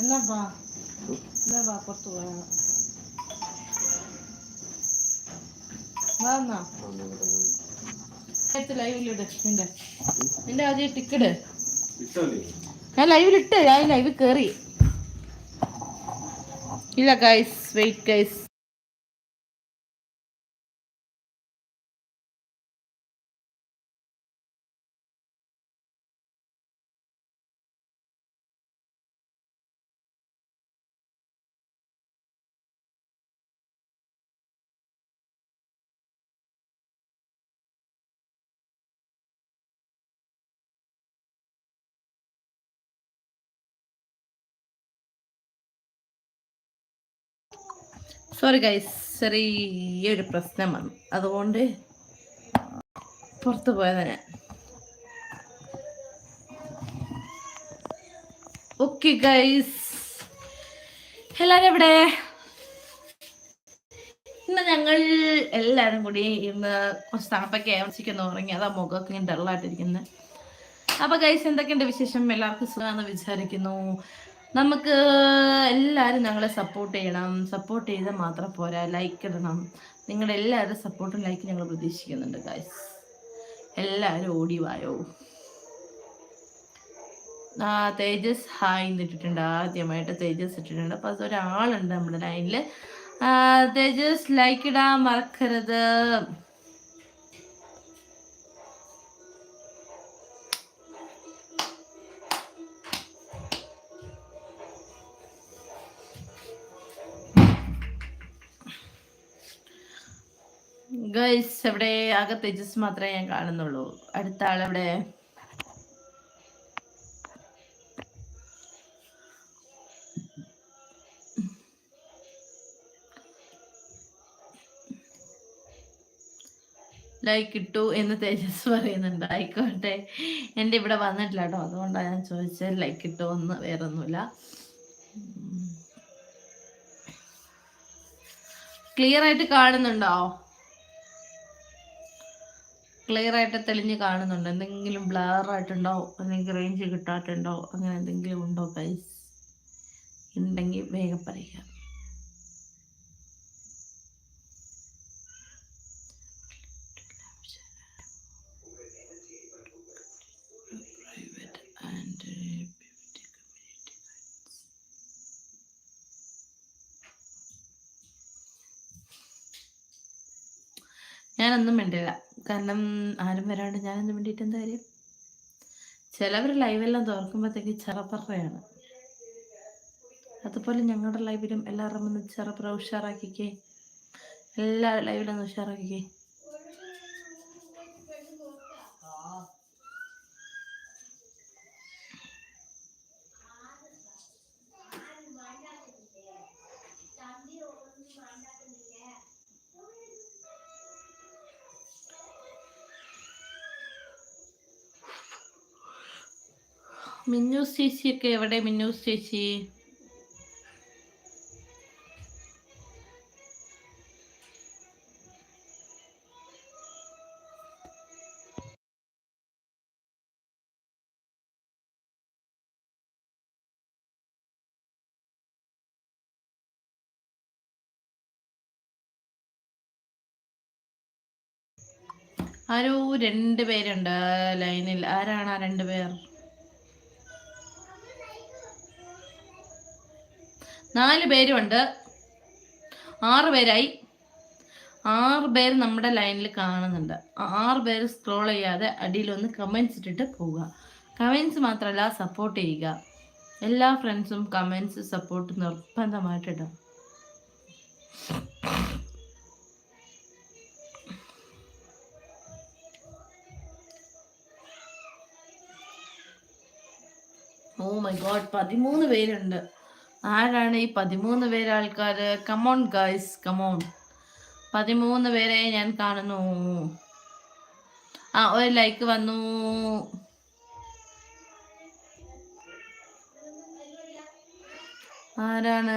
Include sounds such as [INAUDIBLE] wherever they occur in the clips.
എന്നാ വാ. എന്നാ വാ പുറത്ത് പോയാ വാ എന്നാ. എടുത്ത് ലൈവിലിട് നിന്റെ. നിന്റെ ആദ്യം ടിക്കറ്റ് ഞാൻ ലൈവിലിട്ട് ഞാൻ ലൈവ് കയറി ഇല്ല guys wait guys sorry guys ചെറിയൊരു പ്രശ്നം വന്നു. അതുകൊണ്ട് പുറത്തു പോയത് ഞാൻ. ഓക്കെ ഗൈസ് എല്ലാവരും എവിടെ? ഇന്ന് ഞങ്ങൾ എല്ലാവരും കൂടി ഇന്ന് കുറച്ച് തണുപ്പൊക്കെ ആവശ്യിക്കുന്നു ഉറങ്ങി. അതാ മുഖമൊക്കെ ഇങ്ങനെ ഡള്ളായിട്ടിരിക്കുന്നത് അപ്പൊ ഗൈസ് എന്തൊക്കെയുണ്ട് വിശേഷം? എല്ലാവർക്കും സുഖമാണെന്ന് വിചാരിക്കുന്നു. നമുക്ക് എല്ലാവരും ഞങ്ങളെ സപ്പോർട്ട് ചെയ്യണം. സപ്പോർട്ട് ചെയ്താൽ മാത്രം പോരാ. ലൈക്ക് ഇടണം. നിങ്ങളുടെ എല്ലാവരുടെ സപ്പോർട്ടും ലൈക്ക് ഞങ്ങൾ പ്രതീക്ഷിക്കുന്നുണ്ട് ഗൈസ് എല്ലാവരും ഓടി വായോ. ആ തേജസ് ഹായ് ഇട്ടിട്ടുണ്ട്. ആദ്യമായിട്ട് തേജസ് ഇട്ടിട്ടുണ്ട്. അപ്പോൾ അതൊരാളുണ്ട് നമ്മുടെ ലൈനിൽ തേജസ് ലൈക്ക് ഇടാൻ മറക്കരുത്. ഗൈസ് എവിടെ ആകെ തേജസ് മാത്രമേ ഞാൻ കാണുന്നുള്ളൂ. അടുത്ത ആളെവിടെ ലൈക്ക് ഇട്ടു എന്ന് തേജസ് പറയുന്നുണ്ട്. ആയിക്കോട്ടെ. എന്റെ ഇവിടെ വന്നിട്ടില്ല കേട്ടോ. അതുകൊണ്ടാണ് ഞാൻ ചോദിച്ചത് ലൈക്ക് ഇട്ടു എന്ന്. വേറൊന്നുമില്ല. ക്ലിയർ ആയിട്ട് കാണുന്നുണ്ടോ? ക്ലിയർ ആയിട്ട് തെളിഞ്ഞ് കാണുന്നുണ്ടോ. എന്തെങ്കിലും ബ്ലർ ആയിട്ടുണ്ടോ? അല്ലെങ്കിൽ റേഞ്ച് കിട്ടാത്തുണ്ടോ അങ്ങനെ എന്തെങ്കിലും ഉണ്ടോ ഗൈസ് ഉണ്ടെങ്കിൽ വേഗം പറയുക ഞാനൊന്നും മിണ്ടില്ല. കാരണം ആരും വരാണ്ട് ഞാനൊന്നും വേണ്ടിയിട്ട് എന്താ കാര്യം? ചിലവർ ലൈവെല്ലാം തുറക്കുമ്പോഴത്തേക്ക് ചെറപ്പറയാണ്. അതുപോലെ ഞങ്ങളുടെ ലൈവിലും എല്ലാവരും ഒന്ന് ചെറപ്പറ ഉഷാറാക്കിക്കേ. എല്ലാ ലൈവിലും ഉഷാറാക്കിക്കേ. മിന്നൂസ് ചേച്ചി ഒക്കെ എവിടെ? മിന്നൂസ് ചേച്ചി. ആരോ രണ്ട് പേരുണ്ട് ലൈനിൽ. ആരാണ് ആ രണ്ട് പേർ നാല് പേരുണ്ട്. ആറ് പേരായി. ആറ് പേര് നമ്മുടെ ലൈനിൽ കാണുന്നുണ്ട്. ആറ് പേര് സ്ക്രോൾ ചെയ്യാതെ അടിയിലൊന്ന് കമൻസ് ഇട്ടിട്ട് പോവുക. കമൻസ് മാത്രമല്ല സപ്പോർട്ട് ചെയ്യുക. എല്ലാ ഫ്രണ്ട്സും കമൻസ് സപ്പോർട്ട് നിർബന്ധമായിട്ടിടും ഓ മൈ ഗോഡ് പതിമൂന്ന് പേരുണ്ട്. ആരാണ് ഈ പതിമൂന്ന് പേര് ആൾക്കാർ കമോൺ ഗൈസ് കമോൺ പതിമൂന്ന് പേരെ ഞാൻ കാണുന്നു. ആ ഒരു ലൈക്ക് വന്നു. ആരാണ്?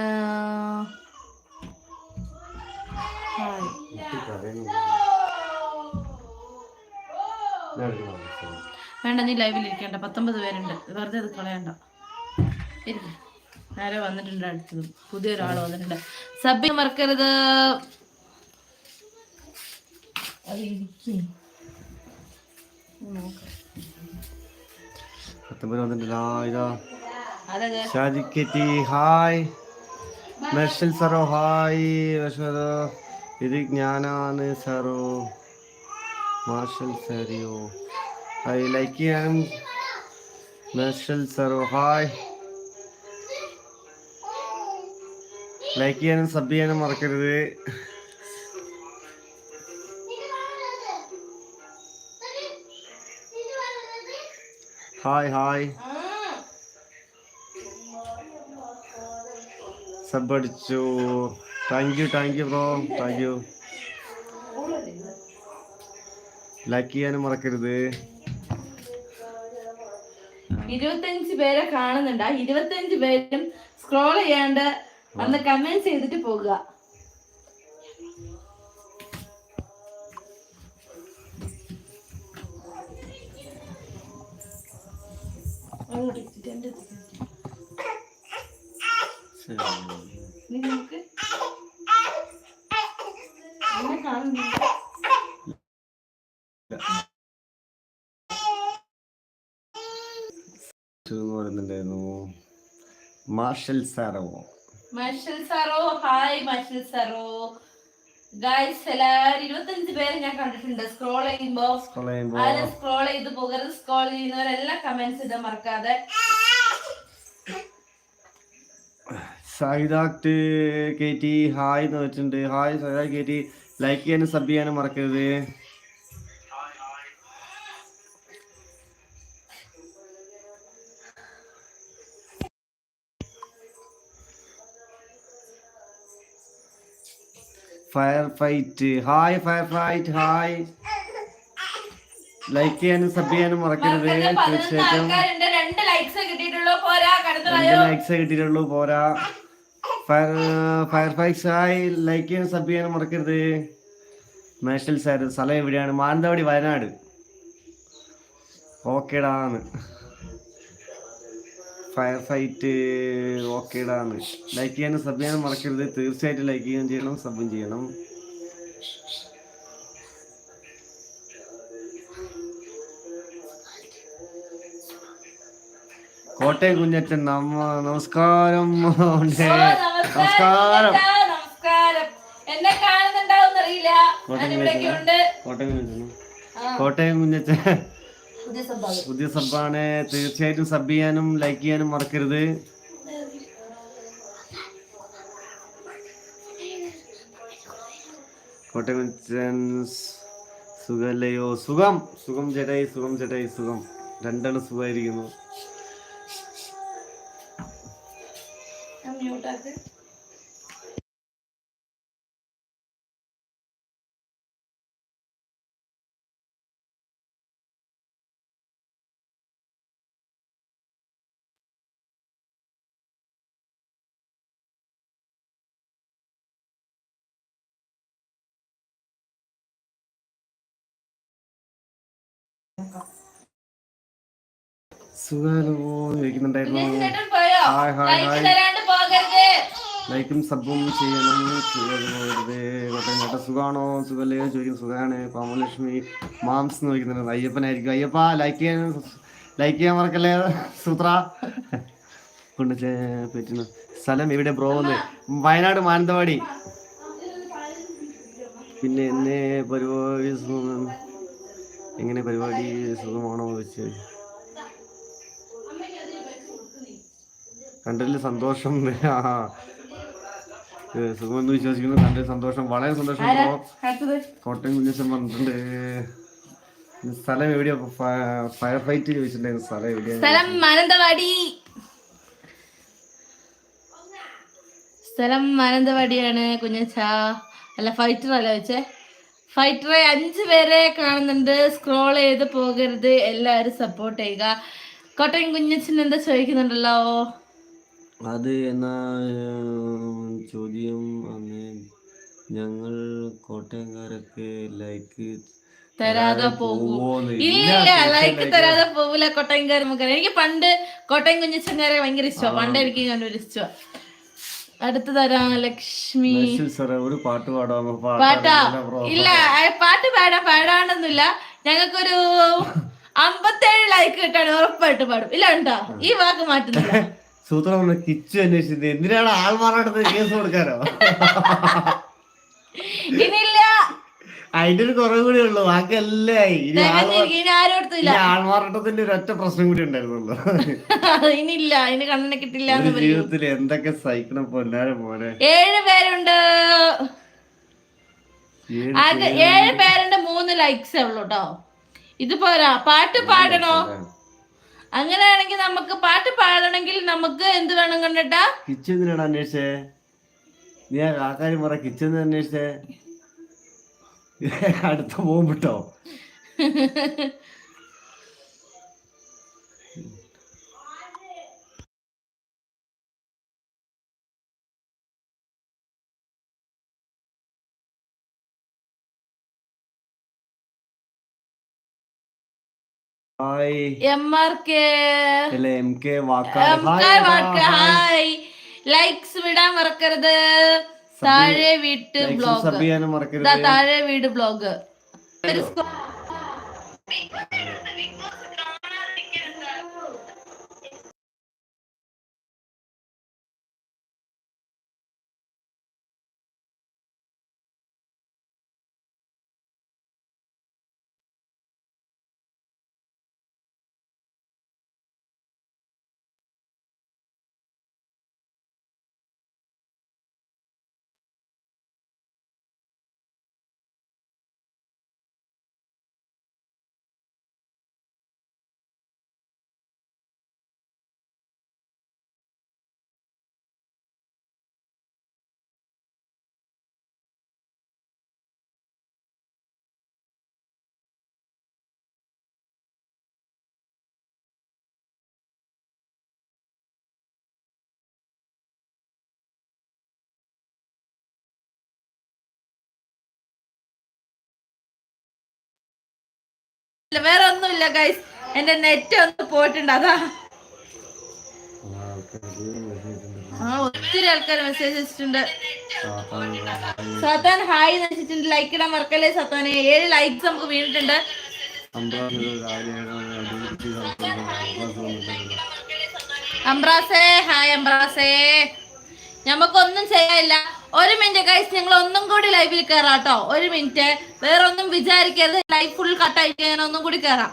വേണ്ട നീ ലൈവിൽ ഇരിക്കണ്ട. പത്തൊമ്പത് പേരുണ്ട്. വെറുതെ അത് കളയണ്ട. ഇരിക്ക്. ആരോ വന്നിട്ടുണ്ട് അടുത്തത്. പുതിയൊരാൾ വന്നിട്ടുണ്ട്. സബ് മറക്കരുത്. ഹായ്. മെർഷൽ സാറോ ഹായ്. ഇത് ഞാനാണ് സാറോ. മാർഷൽ സാറിയോ. ഹൈ ലൈക്ക് മെർഷൽ സാറോ ഹായ്. ലൈക്ക് ചെയ്യാനും സബ് ചെയ്യാനും മറക്കരുത്. ഹായ് ഹായ് സബ് അടിച്ചു. Thank you thank you bro thank you like ചെയ്യാനും മറക്കരുത്. ഇരുപത്തഞ്ച് പേരെ കാണുന്നുണ്ട്. ആ ഇരുപത്തഞ്ച് പേരും സ്ക്രോൾ ചെയ്യാണ്ട് വന്ന് കമന്റ്സ് ചെയ്തിട്ട് പോകുക പറയുന്നുണ്ടായിരുന്നു മാർഷൽ സാറോ. മർഷൽ സാറോ ഹായ് മർഷൽ സാറോ. ഗായ്സ് എല്ലാവരും ഇരുപത്തഞ്ച് പേരെ ഞാൻ കണ്ടിട്ടുണ്ട്. സ്ക്രോൾ ചെയ്യുമ്പോ ആരും സ്ക്രോൾ ചെയ്ത് പോകരുത്. സ്ക്രോൾ ചെയ്യുന്നവരെല്ലാം കമന്റ്സ് ഇടാൻ മറക്കാതെ. സഹിതാക്ട് കയറ്റി ഹായ് എന്ന് വെച്ചിട്ടുണ്ട്. ഹായ് സഹിതാ കേറ്റി. ലൈക്ക് ചെയ്യാനും സബ് ചെയ്യാനും മറക്കരുത്. Fire fight hi fire fight hi like ചെയ്യാനും സബ് ചെയ്യാനും മറക്കരുത് തീർച്ചയായിട്ടും ആൾക്കാരുണ്ട്. രണ്ട് ലൈക്സ് കിട്ടിയിട്ടുള്ളൂ. പോരാ രണ്ട് ലൈക്സ് കിട്ടിയിട്ടുള്ളൂ. പോരാ. Fire fire fights hi like ചെയ്യാനും സബ് ചെയ്യാനും മറക്കരുത്. മേഷൽ സാർ സ്ഥലം എവിടെയാണ്? മാനന്തവാടി വയനാട്. ഓക്കേടാന്ന് ഫയർ ഫൈറ്റ് ഓക്കേടാന്ന്. ലൈക്ക് ചെയ്യാനും സബ് ചെയ്യാനും മറക്കരുത്. തീർച്ചയായിട്ടും ലൈക്ക് ചെയ്യുകയും ചെയ്യണം സബും ചെയ്യണം. കോട്ടയം കുഞ്ഞച്ചൻ നമ്മ നമസ്കാരം. [LAUGHS] നമസ്കാരം നമസ്കാരം. എന്നെ കാണുന്നുണ്ടാവും അറിയില്ല കോട്ടയം കുഞ്ഞച്ചൻ കോട്ടയം കുഞ്ഞച്ചൻ. പുതിയ സബ്ബാണ് തീർച്ചയായിട്ടും സബ് ചെയ്യാനും ലൈക്ക് ചെയ്യാനും മറക്കരുത്. കോട്ടയം സുഖല്ലയോ സുഖം. സുഖം ചേട്ടായി സുഖം ചേട്ടായി സുഖം. രണ്ടാളും സുഖമായിരിക്കുന്നു. ലൈക്ക് സബും ചെയ്യണം കോട്ടയം ചേട്ടാ സുഖാണോ? സുഖല്ലേ? ചോദിക്കും സുഖമാണ് പാമലക്ഷ്മി മാംസ് എന്ന് ചോദിക്കുന്നുണ്ട് അയ്യപ്പനായിരിക്കും. അയ്യപ്പ ലൈക്ക് ചെയ്യാൻ ലൈക്ക് ചെയ്യാൻ മറക്കല്ലേ സൂത്ര? കൊണ്ട് പറ്റുന്നു. സ്ഥലം ഇവിടെ ബ്രോ? എന്ന് വയനാട് മാനന്തവാടി. പിന്നെ എന്നെ പരിപാടി എങ്ങനെ പരിപാടി സുഖമാണോ വെച്ച് കണ്ടതിൽ സന്തോഷം. സുഖമെന്ന് വിശ്വസിക്കുന്നു. കണ്ടതിൽ സന്തോഷം. വളരെ സന്തോഷം. കോട്ടയം കുഞ്ഞച്ചൻ പറഞ്ഞിട്ടുണ്ട്. സ്ഥലം എവിടെയാ? ഫയർ ഫൈറ്റ് ചോദിച്ചിട്ടുണ്ടായിരുന്നു സ്ഥലം എവിടെയാ? സ്ഥലം മാനന്തവാടി. സ്ഥലം മാനന്തവാടിയാണ് കുഞ്ഞച്ച. അല്ല ഫൈറ്റർ അല്ല വെച്ചേ? ഫൈറ്ററെ അഞ്ച് പേരെ കാണുന്നുണ്ട്. സ്ക്രോൾ ചെയ്ത് പോകരുത്. എല്ലാവരും സപ്പോർട്ട് ചെയ്യുക. കോട്ടയം കുഞ്ഞച്ചൻ എന്താ ചോദിക്കുന്നുണ്ടല്ലോ? അത് എന്നാ ചോദ്യം അന്ന് ഞങ്ങൾ കോട്ടയംകാരൊക്കെ ലൈക്ക് തരാതെ പോകൂ ഇല്ല ലൈക്ക് തരാതെ പോകൂല കൊട്ടയംകാരൻ മുഖം എനിക്ക് പണ്ട് കോട്ടയം കുഞ്ഞച്ചങ്കാരെ ഭയങ്കര ഇഷ്ടമാണ് പണ്ട് എനിക്ക് ഞാൻ ഒരു ഇഷ്ടമാണ് അടുത്ത് തരാം ലക്ഷ്മി. ഒരു പാട്ട് പാടാമോ പാട്ടാ ഇല്ല പാട്ട് പാടാ പാടാണെന്നില്ല ഞങ്ങൾക്കൊരു അമ്പത്തേഴ് ലൈക്ക് കിട്ടാണ് ഉറപ്പായിട്ട് പാടും. ഇല്ല ഉണ്ടോ? ഈ വാക്ക് മാറ്റുന്നില്ല. സൂത്രം കിച്ചു അന്വേഷിച്ചത് എന്തിനാണ് ആൾമാറടുത്ത് കേസ് കൊടുക്കാനോ? അതിന്റെ ഒരു കുറവ് കൂടി ഉള്ളു. ബാക്കിയല്ലേ ആയി. ഇനി ആൾമാറാട്ടത്തിന്റെ ഒരു ഒറ്റ പ്രശ്നം കൂടി ഉണ്ടായിരുന്നുള്ളൂ. ഇനിയില്ല. ഇനി കണ്ണിനെ കിട്ടില്ല ജീവിതത്തിൽ എന്തൊക്കെ സഹിക്കണം പൊന്നാരെ പോലെ ഏഴ് പേരുണ്ട്. ഏഴ് പേരുണ്ട്. മൂന്ന് ലൈക്സ് ഉള്ളു കേട്ടോ ഇത് പോരാ പാട്ട് പാടണോ? അങ്ങനെയാണെങ്കിൽ നമുക്ക് പാട്ട് പാടണമെങ്കിൽ നമുക്ക് എന്ത് വേണം കണ്ടിട്ടാ കിച്ചു എന്തിനാണ് അന്വേഷിച്ചേ? നീ ആ കാക്കാരി പറ കിച്ചു അന്വേഷിച്ചേ? അടുത്ത പോകുമ്പോട്ടോ [LAUGHS] ഹായ് എം ആർ കെ അല്ല എം കെ ഹായ് ലൈക്സ് വിടാൻ മറക്കരുത്. താഴെ വീട്ട് ബ്ലോഗ് താഴെ വീട് ബ്ലോഗ് വേറെ ഒന്നുമില്ല ഗൈസ് എന്റെ നെറ്റ് ഒന്ന് പോയിട്ടുണ്ട് അതാ. ഒത്തിരി ആൾക്കാർ മെസ്സേജ് അയച്ചിട്ടുണ്ട്. സത്താൻ ഹായ് വെച്ചിട്ടുണ്ട്. ലൈക്ക് ഇടാൻ മറക്കല്ലേ സത്താനെ? ഏഴ് ലൈക്സ് നമുക്ക് വീണിട്ടുണ്ട്. അംബ്രാസേ ഹായ് അംബ്രാസേ. നമുക്കൊന്നും ചെയ്യാനില്ല. ഒരു മിനിറ്റ് ഗൈസ് നിങ്ങൾ ഒന്നും കൂടി ലൈവിൽ കയറാട്ടോ ഒരു മിനിറ്റ് വേറെ ഒന്നും വിചാരിക്കരുത്. ലൈഫ് ഫുൾ കട്ടായിട്ട് ഞാൻ ഒന്നും കൂടി കയറാം